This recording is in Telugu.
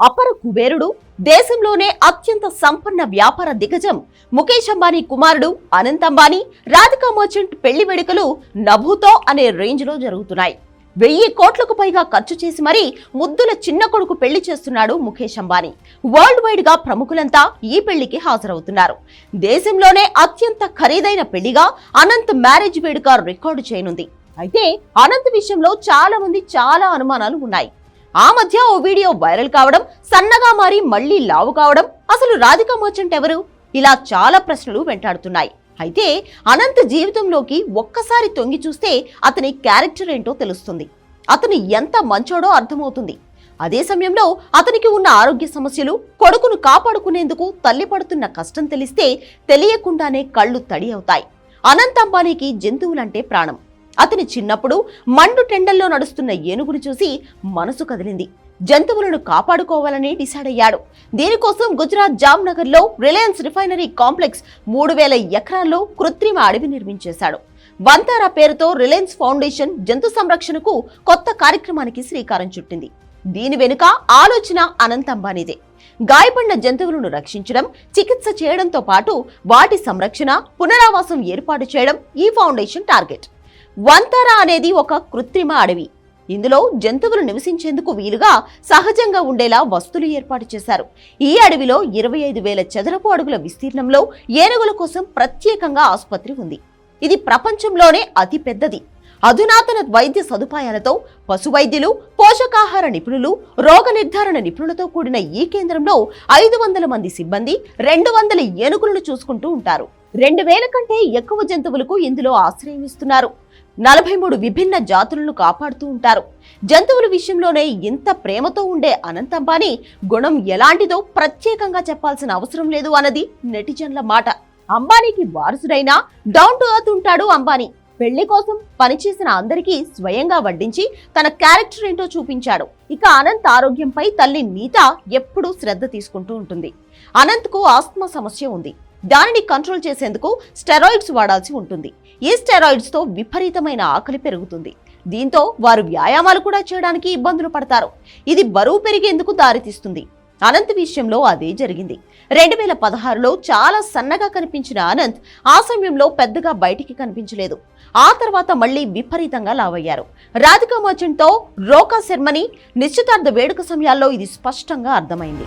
అపర కుబేరుడు దేశంలోనే అత్యంత సంపన్న వ్యాపార దిగ్గజం ముఖేష్ అంబానీ కుమారుడు అనంత్ అంబానీ రాధికా మర్చెంట్ పెళ్ళి వేడుకలు నభూతో అనే రేంజ్లో జరుగుతున్నాయి. వెయ్యి కోట్లకు పైగా ఖర్చు చేసి మరీ ముద్దుల చిన్న కొడుకు పెళ్ళి చేస్తున్నాడు ముఖేష్ అంబానీ. వరల్డ్ వైడ్గా ప్రముఖులంతా ఈ పెళ్ళికి హాజరవుతున్నారు. దేశంలోనే అత్యంత ఖరీదైన పెళ్ళిగా అనంత్ మ్యారేజ్ వేడుక రికార్డు చేయనుంది. అయితే అనంత్ విషయంలో చాలా మంది చాలా అనుమానాలు ఉన్నాయి. ఆ మధ్య ఓ వీడియో వైరల్ కావడం సన్నగా మారి మళ్ళీ లావు కావడం అసలు రాధిక మర్చెంట్ ఎవరు? ఇలా చాలా ప్రశ్నలు వెంటాడుతున్నాయి. అయితే అనంత్ జీవితంలోకి ఒక్కసారి తొంగి చూస్తే అతని క్యారెక్టర్ ఏంటో తెలుస్తుంది. అతను ఎంత మంచోడో అర్థమవుతుంది. అదే సమయంలో అతనికి ఉన్న ఆరోగ్య సమస్యలు కొడుకును కాపాడుకునేందుకు తల్లి పడుతున్న కష్టం తెలిస్తే తెలియకుండానే కళ్ళు తడి అవుతాయి. అనంత్ అంబానీకి జంతువులంటే ప్రాణం. అతని చిన్నప్పుడు మండు టెండల్లో నడుస్తున్న ఏనుగును చూసి మనసు కదిలింది. జంతువులను కాపాడుకోవాలని డిసైడ్ అయ్యాడు. దీనికోసం గుజరాత్ జామ్నగర్లో రిలయన్స్ రిఫైనరీ కాంప్లెక్స్ మూడు వేల ఎకరాల్లో కృత్రిమ అడవి నిర్మించేశాడు. వంతారా పేరుతో రిలయన్స్ ఫౌండేషన్ జంతు సంరక్షణకు కొత్త కార్యక్రమానికి శ్రీకారం చుట్టింది. దీని వెనుక ఆలోచన అనంత అంబానీదే. గాయపడిన జంతువులను రక్షించడం చికిత్స చేయడంతో పాటు వాటి సంరక్షణ పునరావాసం ఏర్పాటు చేయడం ఈ ఫౌండేషన్ టార్గెట్. వంతర అనేది ఒక కృత్రిమ అడవి. ఇందులో జంతువులు నివసించేందుకు వీలుగా సహజంగా ఉండేలా వస్తువులు ఏర్పాటు చేశారు. ఈ అడవిలో ఇరవై ఐదు వేల చదరపు అడుగుల విస్తీర్ణంలో ఏనుగుల కోసం ప్రత్యేకంగా ఆసుపత్రి ఉంది. ఇది ప్రపంచంలోనే అతి పెద్దది. అధునాతన వైద్య సదుపాయాలతో పశు వైద్యులు పోషకాహార నిపుణులు రోగ నిర్ధారణ నిపుణులతో కూడిన ఈ కేంద్రంలో ఐదు వందల మంది సిబ్బంది రెండు వందల ఏనుగులను చూసుకుంటూ ఉంటారు. రెండు వేల కంటే ఎక్కువ జంతువులకు ఇందులో ఆశ్రయం ఇస్తున్నారు. నలభై మూడు విభిన్న జాతులను కాపాడుతూ ఉంటారు. జంతువుల విషయంలోనే ఇంత ప్రేమతో ఉండే అనంత్ అంబానీ గుణం ఎలాంటిదో ప్రత్యేకంగా చెప్పాల్సిన అవసరం లేదు అన్నది నెటిజన్ల మాట. అంబానీకి వారసుడైనా డౌన్ టు అర్త్ ఉంటాడు అంబానీ. పెళ్ళి కోసం పనిచేసిన అందరికీ స్వయంగా వడ్డించి తన క్యారెక్టర్ ఏంటో చూపించాడు. ఇక అనంత్ ఆరోగ్యంపై తల్లి నీత ఎప్పుడూ శ్రద్ధ తీసుకుంటూ ఉంటుంది. అనంత్కు ఆస్మా సమస్య ఉంది. దానిని కంట్రోల్ చేసేందుకు స్టెరాయిడ్స్ వాడాల్సి ఉంటుంది. ఈ స్టెరాయిడ్స్తో విపరీతమైన ఆకలి పెరుగుతుంది. దీంతో వారు వ్యాయామాలు కూడా చేయడానికి ఇబ్బందులు పడతారు. ఇది బరువు పెరిగేందుకు దారితీస్తుంది. అనంత్ విషయంలో అదే జరిగింది. రెండు వేల పదహారులో చాలా సన్నగా కనిపించిన అనంత్ ఆ సమయంలో పెద్దగా బయటికి కనిపించలేదు. ఆ తర్వాత మళ్ళీ విపరీతంగా లావయ్యారు. రాధికా మర్చెంట్తో రోకా శర్మని నిశ్చితార్థ వేడుక సమయాల్లో ఇది స్పష్టంగా అర్థమైంది.